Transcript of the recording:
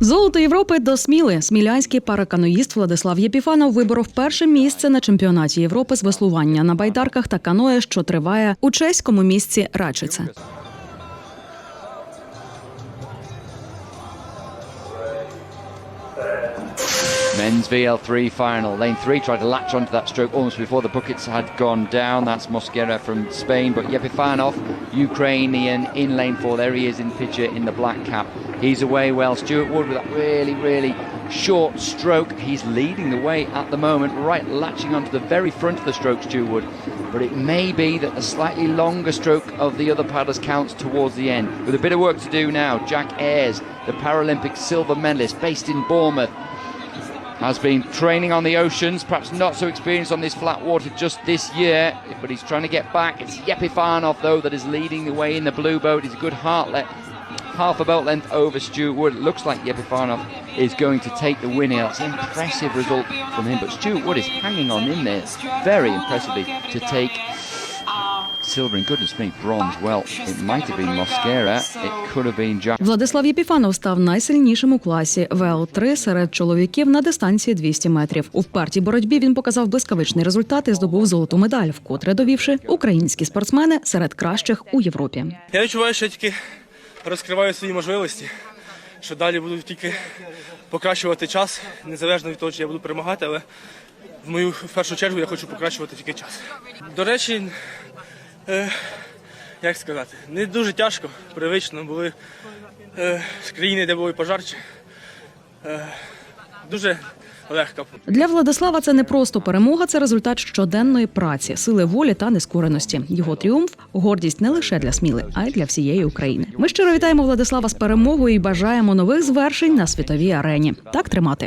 Золото Європи до Сміли. Смілянський параканоїст Владислав Єпіфанов виборов перше місце на чемпіонаті Європи з веслування на байдарках та каное, що триває у чеському місці Рачице. Men's VL3 final. Lane 3 tried to latch onto that stroke almost before the buckets had gone down. That's Mosquera from Spain. But Yepifanov, Ukrainian, in lane 4. There he is in picture in the black cap. He's away well. Stuart Wood with that really, really short stroke. He's leading the way at the moment, right latching onto the very front of the stroke, Stuart Wood. But it may be that a slightly longer stroke of the other paddlers counts towards the end. With a bit of work to do now, Jack Ayres, the Paralympic silver medalist based in Bournemouth, has been training on the oceans, perhaps not so experienced on this flat water just this year, but he's trying to get back. It's Yepifanov, though, that is leading the way in the blue boat. He's a good heart le- half a boat length over Stuart Wood. It looks like Yepifanov is going to take the win here. That's an impressive result from him, but Stuart Wood is hanging on in there very impressively to take silver and goodness me, bronze. Well, it might have been Mosquera, it could have been Jack. Владислав Єпіфанов став найсильнішим у класі ВЛ-3 серед чоловіків на дистанції 200 метрів. У впертій боротьбі він показав блискавичний результат і здобув золоту медаль, вкотре довівши українські спортсмени серед кращих у Європі. Я відчуваю, що я тільки розкриваю свої можливості, що далі буду тільки покращувати час, незалежно від того, чи я буду перемагати, але в мою в першу чергу я хочу покращувати тільки час. До речі, е, як сказати, не дуже тяжко, привично були е, з країни, де були пожарчі. Е, дуже легко. Для Владислава це не просто перемога, це результат щоденної праці, сили волі та нескореності. Його тріумф гордість не лише для Сміли, а й для всієї України. Ми щиро вітаємо Владислава з перемогою і бажаємо нових звершень на світовій арені. Так тримати.